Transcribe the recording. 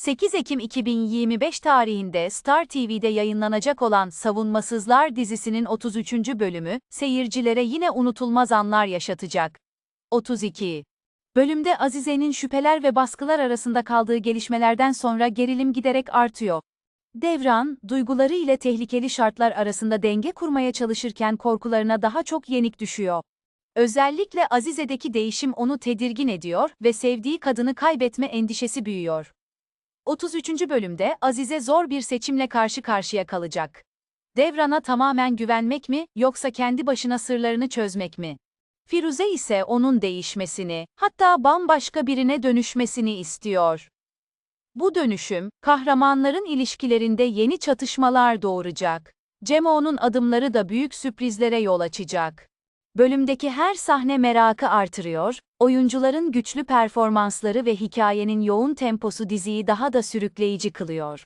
8 Ekim 2025 tarihinde Star TV'de yayınlanacak olan Savunmasızlar dizisinin 33. bölümü, seyircilere yine unutulmaz anlar yaşatacak. 32. Bölümde Azize'nin şüpheler ve baskılar arasında kaldığı gelişmelerden sonra gerilim giderek artıyor. Devran, duyguları ile tehlikeli şartlar arasında denge kurmaya çalışırken korkularına daha çok yenik düşüyor. Özellikle Azize'deki değişim onu tedirgin ediyor ve sevdiği kadını kaybetme endişesi büyüyor. 33. bölümde Azize zor bir seçimle karşı karşıya kalacak. Devran'a tamamen güvenmek mi yoksa kendi başına sırlarını çözmek mi? Firuze ise onun değişmesini, hatta bambaşka birine dönüşmesini istiyor. Bu dönüşüm, kahramanların ilişkilerinde yeni çatışmalar doğuracak. Cemo'nun adımları da büyük sürprizlere yol açacak. Bölümdeki her sahne merakı artırıyor, oyuncuların güçlü performansları ve hikayenin yoğun temposu diziyi daha da sürükleyici kılıyor.